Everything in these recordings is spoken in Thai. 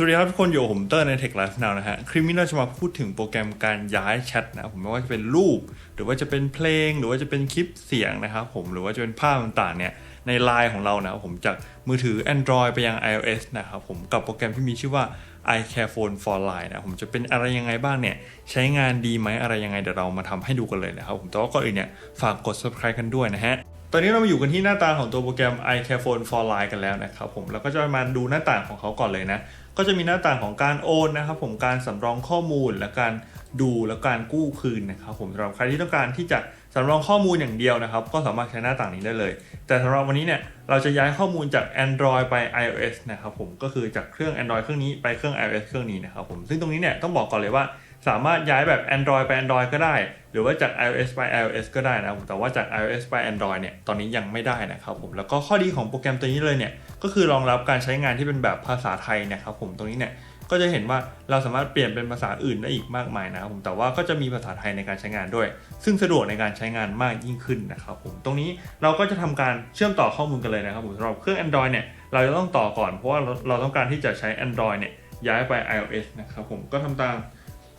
สวัสดีครับทุกคนอยู่ผมเตอร์ใน Tech Life Now นะฮะ คลิปนี้เราจะมาพูดถึงโปรแกรมการย้ายแชทนะผมไม่ว่าจะเป็นรูป หรือว่าจะเป็นเพลง หรือว่าจะเป็นคลิปเสียงนะครับผมหรือว่าจะเป็นภาพต่างๆเนี่ยในไลน์ของเรานะผมจากมือถือ Android ไปยัง iOS นะครับผมกับโปรแกรมที่มีชื่อว่า iCarephone for Line นะผมจะเป็นอะไรยังไงบ้างเนี่ยใช้งานดีไหมอะไรยังไงเดี๋ยวเรามาทำให้ดูกันเลยนะครับผมแต่ว่าก่อนอื่นเนี่ยฝากกด subscribe กันด้วยนะฮะ ตอนนี้เรามาอยู่กันที่หน้าตาของตัวโปรแกรม iCarephone for Line กันแล้วนะครับผมแล้วก็จะมาดูหน้าต่างของเขาก่อนเลยนะ ก็จะมีหน้าต่างของการโอนนะครับผมการสำรองข้อมูลและการดูและการกู้คืนนะครับผมสำหรับใครที่ต้องการที่จะสำรองข้อมูลอย่างเดียวนะครับ ก็สามารถใช้หน้าต่างนี้ได้เลย แต่สำหรับวันนี้เนี่ยเราจะย้ายข้อมูลจาก Android ไป iOS นะครับผมก็คือจากเครื่อง Android เครื่องนี้ไปเครื่อง iOS เครื่องนี้นะครับผมซึ่งตรงนี้เนี่ยต้องบอกก่อนเลยว่า สามารถย้ายแบบ Android ไป Android ก็ได้ หรือว่าจาก iOS ไป iOS ก็ได้นะครับแต่ว่าจาก iOS ไป Android เนี่ยตอนนี้ยังไม่ได้นะครับผมแล้วก็ข้อดีของโปรแกรมตัวนี้เลยเนี่ยก็คือรองรับการใช้งานที่เป็นแบบภาษาไทยนะครับผมตรงนี้เนี่ยก็จะเห็นว่าเราสามารถเปลี่ยนเป็นภาษาอื่นได้อีกมากมายนะครับผมแต่ว่าก็จะมีภาษาไทยในการใช้งานด้วย ซึ่งสะดวกในการใช้งานมากยิ่งขึ้นนะครับผมตรงนี้เราก็จะทำการเชื่อมต่อข้อมูลกันเลยนะครับผมสำหรับเครื่อง Android เนี่ยเราจะต้องต่อก่อนเพราะว่าเราต้องการที่จะใช้ Android เนี่ยย้ายไป iOS นะครับผมก็ทำตาม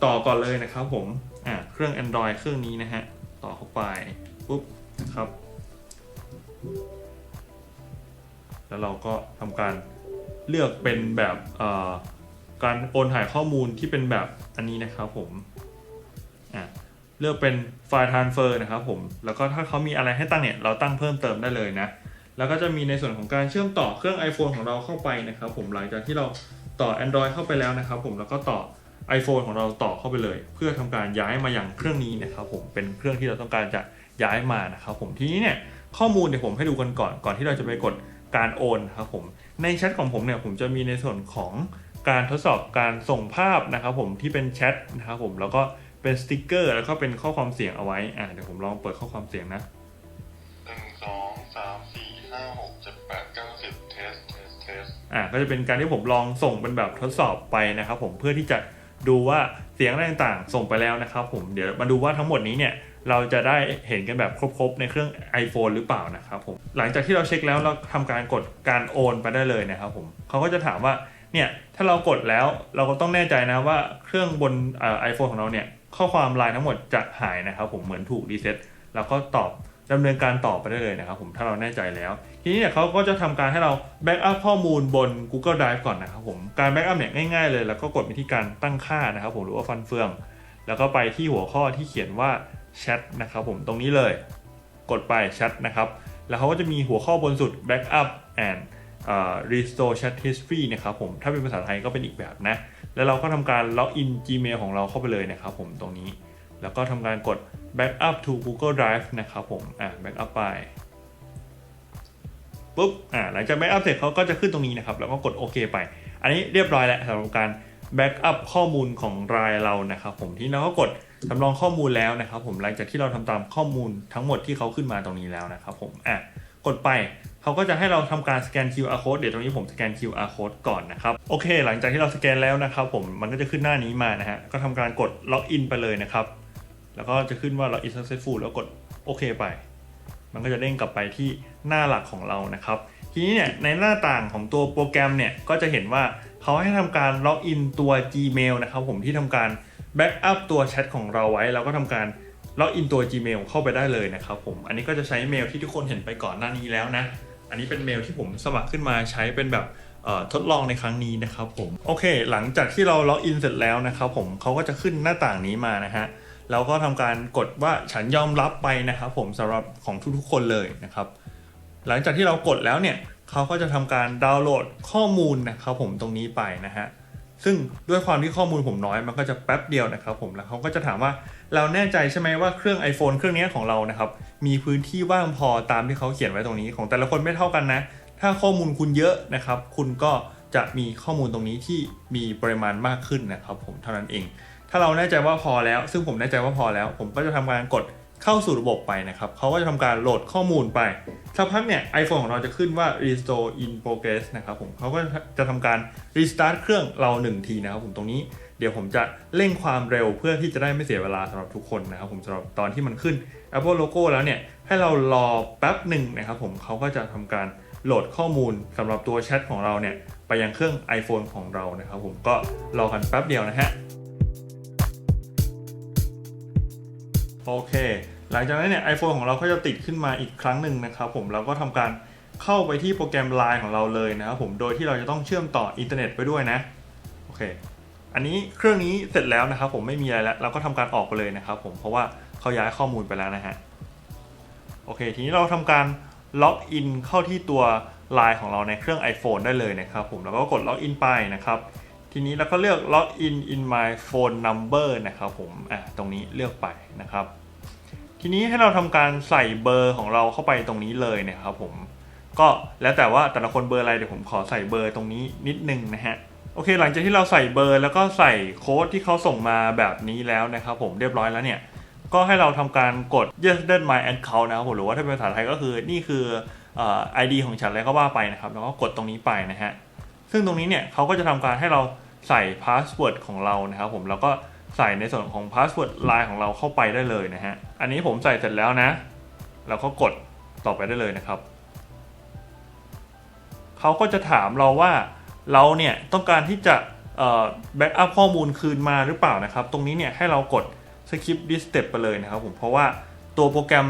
ต่อก่อนเลยนะครับผมอ่าเครื่อง Android เครื่องนี้นะฮะ ต่อเข้าไป ปุ๊บนะครับ แล้วเราก็ทำการเลือกเป็นแบบเอ่อการโอนถ่ายข้อมูลที่เป็นแบบอันนี้นะครับผมอ่าเลือกเป็นไฟล์ transfer นะครับผม แล้วก็ถ้าเขามีอะไรให้ตั้งเนี่ย เราตั้งเพิ่มเติมได้เลยนะ แล้วก็จะมีในส่วนของการเชื่อมต่อเครื่อง iPhone ของเราเข้าไปนะครับผม หลังจากที่เราต่อ Android เข้าไปแล้วนะครับผม แล้วก็ต่อ iPhone ของเราต่อเข้าไปเลย เพื่อทำการย้ายมาอย่างเครื่องนี้นะครับผมเป็นเครื่องที่เราต้องการจะย้ายมานะครับผมทีนี้เนี่ยข้อมูลเดี๋ยวผมให้ดูกันก่อนก่อนที่เราจะไปกดการโอนนะครับผมในแชทของผมเนี่ยผมจะมีในส่วนของการทดสอบการส่งภาพนะครับผมที่เป็นแชทนะครับผมแล้วก็เป็นสติกเกอร์ แล้วก็เป็นข้อความเสียงเอาไว้อ่าเดี๋ยวผมลองเปิดข้อความเสียงนะหนึ่งสองสามสี่ห้าหกเจ็ดแปดเก้าสิบเทสเทสเทสอ่าก็จะเป็นการที่ผมลองส่งเป็นแบบทดสอบไปนะครับผมเพื่อที่จะ ดูว่าเสียงอะไรต่างๆ ส่งไปแล้วนะครับผมเดี๋ยวมาดูว่าทั้งหมดนี้เนี่ยเราจะได้เห็นกันแบบครบๆ ในเครื่อง iPhone หรือเปล่านะครับผมหลังจากที่เราเช็คแล้วเราทำการกดการโอนไปได้เลยนะครับผมเขาก็จะถามว่าเนี่ยถ้าเรากดแล้วเราก็ต้องแน่ใจนะว่าเครื่องบนไอโฟนของเราเนี่ยข้อความไลน์ทั้งหมดจะหายนะครับผมเหมือนถูกรีเซ็ตแล้วก็ตอบ ดำเนินการต่อไปได้เลยนะครับผมถ้าเราแน่ใจแล้ว ทีนี้เนี่ยเขาก็จะทำการให้เราแบ็กอัพข้อมูลบน Google Drive ก่อนนะครับผมการแบ็กอัพเนี่ยง่ายๆเลย แล้วก็กดไปที่การตั้งค่านะครับผมหรือว่าฟันเฟือง แล้วก็ไปที่หัวข้อที่เขียนว่าแชทนะครับผมตรงนี้เลย กดไปแชทนะครับแล้วเขาก็จะมีหัวข้อบนสุด backup and อ่า restore chat history นะครับผมถ้าเป็นภาษาไทยก็เป็นอีกแบบนะ แล้วเราก็ทำการล็อกอิน Gmail ของเราเข้าไปเลยนะครับผมตรงนี้ แล้วก็ทำการกด backup to Google Drive นะครับผม อ่า backup ไป ปุ๊บ อ่าหลังจากแบ็กอัพเสร็จเขาก็จะขึ้นตรงนี้นะครับ แล้วก็กดโอเคไป อันนี้เรียบร้อยแล้วสำหรับการแบ็กอัพข้อมูลของรายเรานะครับผมที่เราก็กดสำรองข้อมูลแล้วนะครับผมหลังจากที่เราทำตามข้อมูลทั้งหมดที่เขาขึ้นมาตรงนี้แล้วนะครับผม อะ กดไปเขาก็จะให้เราทำการสแกน QR code เดี๋ยวตรงนี้ผมสแกน QR code ก่อนนะครับ โอเค หลังจากที่เราสแกนแล้วนะครับผม มันก็จะขึ้นหน้านี้มานะฮะ ก็ทำการกดล็อกอินไปเลยนะครับ แล้วก็จะขึ้นว่า log in successful แล้วกดโอเคไป มันก็จะเด้งกลับไปที่หน้าหลักของเรานะครับ ทีนี้เนี่ยในหน้าต่างของตัวโปรแกรมเนี่ยก็จะเห็นว่าเขาให้ทำการล็อกอินตัว Gmail นะครับผมที่ทำการแบ็กอัพตัวแชทของเราไว้ แล้วก็ทำการล็อกอินตัว Gmail เข้าไปได้เลยนะครับผม อันนี้ก็จะใช้เมลที่ทุกคนเห็นไปก่อนหน้านี้แล้วนะ อันนี้เป็นเมลที่ผมสมัครขึ้นมาใช้เป็นแบบทดลองในครั้งนี้นะครับผม โอเค หลังจากที่เราล็อกอินเสร็จแล้วนะครับผมเขาก็จะขึ้นหน้าต่างนี้มานะฮะ แล้วก็ทำการกดว่าฉันยอมรับไปนะครับผมสำหรับของทุกๆคนเลยนะครับ หลังจากที่เรากดแล้วเนี่ยเขาก็จะทำการดาวน์โหลดข้อมูลนะครับผมตรงนี้ไปนะฮะซึ่งด้วยความที่ข้อมูลผมน้อยมันก็จะแป๊บเดียวนะครับผมแล้วเขาก็จะถามว่าเราแน่ใจใช่ไหมว่าเครื่อง iPhone เครื่องนี้ของเรานะครับมีพื้นที่ว่างพอตามที่เขาเขียนไว้ตรงนี้ของแต่ละคนไม่เท่ากันนะ ถ้าข้อมูลคุณเยอะนะครับ คุณก็จะมีข้อมูลตรงนี้ที่มีปริมาณมากขึ้นนะครับ ผมเท่านั้นเอง ถ้าเราแน่ใจว่าพอแล้ว ซึ่งผมแน่ใจว่าพอแล้ว ผมก็จะทำการกดเข้าสู่ระบบไปนะครับเขาก็จะทำการโหลดข้อมูลไปสักพักเนี่ย iPhone ของเราจะขึ้นว่า restore in progress นะครับผมเขาก็จะทำการ restart เครื่องเราหนึ่งทีนะครับผมตรงนี้เดี๋ยวผมจะเร่งความเร็วเพื่อที่จะได้ไม่เสียเวลาสำหรับทุกคนนะครับผมสำหรับตอนที่มันขึ้น Apple Logo แล้วเนี่ย ให้เรารอแป๊บหนึ่งนะครับผมเขาก็จะทำการโหลดข้อมูลสำหรับตัวแชทของเราเนี่ย ไปยังเครื่อง iPhone ของเรานะครับผมก็รอกันแป๊บเดียวนะฮะ โอเค หลังจากนั้นเนี่ย iPhone ของเราก็จะติดขึ้นมาอีกครั้งหนึ่งนะครับผมเราก็ทำการเข้าไปที่โปรแกรม Line ของเราเลยนะครับผมโดยที่เราจะต้องเชื่อมต่ออินเทอร์เน็ตไปด้วยนะโอเค อันนี้เครื่องนี้เสร็จแล้วนะครับผมไม่มีอะไรแล้วเราก็ทำการออกไปเลยนะครับผมเพราะว่าเขาย้ายข้อมูลไปแล้วนะฮะโอเค ทีนี้เราทำการล็อกอินเข้าที่ตัว Line ของเราในเครื่อง iPhone ได้เลยนะครับผมแล้วก็กดล็อกอินไปนะครับ ทีนี้เราก็เลือก log in in my phone number นะครับผมอะตรงนี้เลือกไปนะครับ ทีนี้ให้เราทำการใส่เบอร์ของเราเข้าไปตรงนี้เลยนะครับผมก็แล้วแต่ว่าแต่ละคนเบอร์อะไรเดี๋ยวผมขอใส่เบอร์ตรงนี้นิดนึงนะฮะโอเค หลังจากที่เราใส่เบอร์แล้วก็ใส่โค้ดที่เขาส่งมาแบบนี้แล้วนะครับผมเรียบร้อยแล้วเนี่ยก็ให้เราทำการกด yes that my account นะครับผมหรือว่าถ้าเป็นภาษาไทยก็คือนี่คืออ่อ ID ของฉันอะไรก็ว่าไปนะครับ แล้วก็กดตรงนี้ไปนะฮะ ซึ่งตรงนี้เนี่ยเขาก็จะทำการให้เราใส่พาสเวิร์ดของเรานะครับผมแล้วก็ใส่ในส่วนของพาสเวิร์ดไลน์ของเราเข้าไปได้เลยนะฮะ อันนี้ผมใส่เสร็จแล้วนะ เราก็กดต่อไปได้เลยนะครับ เขาก็จะถามเราว่าเราเนี่ยต้องการที่จะแบ็กอัพข้อมูลคืนมาหรือเปล่านะครับ ตรงนี้เนี่ยให้เรากด skip this step ไปเลยนะครับผมเพราะว่าตัวโปรแกรม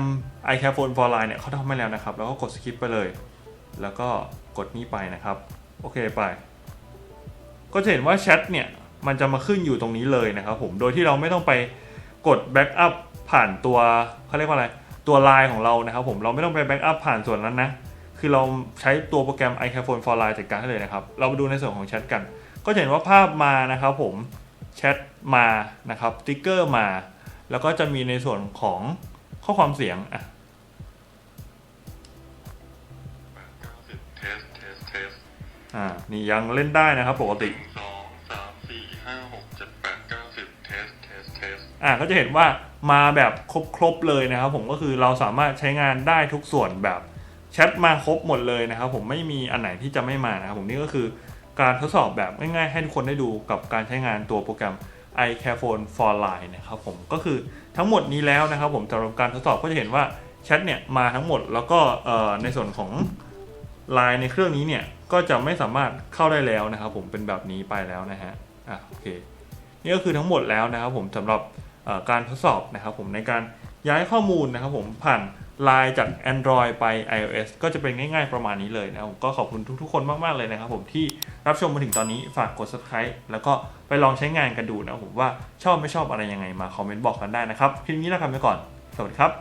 iCare Phone for Line เนี่ยเขาทำให้แล้วนะครับ แล้วก็กด skip ไปเลย แล้วก็กดนี้ไปนะครับ โอเคไป ก็จะเห็นว่าแชทเนี่ย มันจะมาขึ้นอยู่ตรงนี้เลยนะครับผม โดยที่เราไม่ต้องไปกดแบ็กอัพผ่านตัวเขาเรียกว่าอะไร ตัวไลน์ของเรานะครับผม เราไม่ต้องไปแบ็กอัพผ่านส่วนนั้นนะ คือเราใช้ตัวโปรแกรม iCare Phone for Line จัดการให้เลยนะครับ เรามาดูในส่วนของแชทกัน ก็จะเห็นว่าภาพมานะครับผม แชทมานะครับสติ๊กเกอร์มา แล้วก็จะมีในส่วนของข้อความเสียงอะ อ่า นี่ยังเล่นได้นะครับปกติ สองสามสี่ห้าหกเจ็ดแปดเก้าสิบเทสเทสเทสอ่าก็จะเห็นว่ามาแบบครบๆเลยนะครับ ผมก็คือเราสามารถใช้งานได้ทุกส่วนแบบแชทมาครบหมดเลยนะครับ ผมไม่มีอันไหนที่จะไม่มานะครับผมนี่ก็คือการทดสอบแบบง่ายๆ ให้ทุกคนได้ดูกับการใช้งานตัวโปรแกรม iCare Phone for Line นะครับผมก็คือทั้งหมดนี้แล้วนะครับ ผมสำหรับการทดสอบก็จะเห็นว่าแชทเนี่ยมาทั้งหมดแล้วก็เอ่อในส่วนของ Line ในเครื่องนี้เนี่ยก็จะไม่สามารถเข้าได้แล้วนะครับผมเป็นแบบนี้ไปแล้วนะฮะอะโอเคนี่ก็คือทั้งหมดแล้วนะครับผมสำหรับการทดสอบนะครับผมในการย้ายข้อมูลนะครับผมผ่าน Line จาก Android ไป iOS ก็จะเป็นง่ายๆประมาณนี้เลยนะผมก็ขอบคุณทุกๆคนมากๆเลยนะครับผมที่รับชมมาถึงตอนนี้ฝากกด subscribe แล้วก็ไปลองใช้งานกันดูนะครับผมว่าชอบไม่ชอบอะไรยังไงมาคอมเมนต์บอกกันได้นะครับ คลิปนี้ลาไปก่อน สวัสดีครับ